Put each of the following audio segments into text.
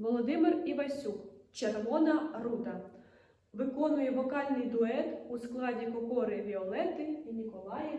Володимир Івасюк Червона Руда. Виконує вокальний дует у складі кокори Віолети і Ніколая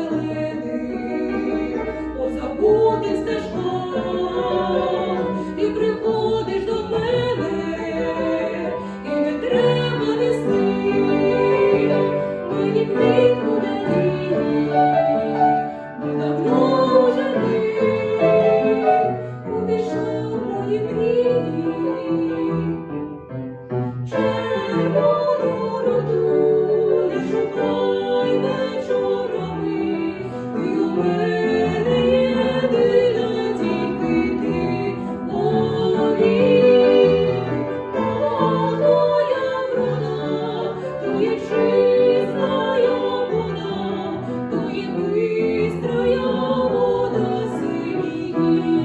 Thank you.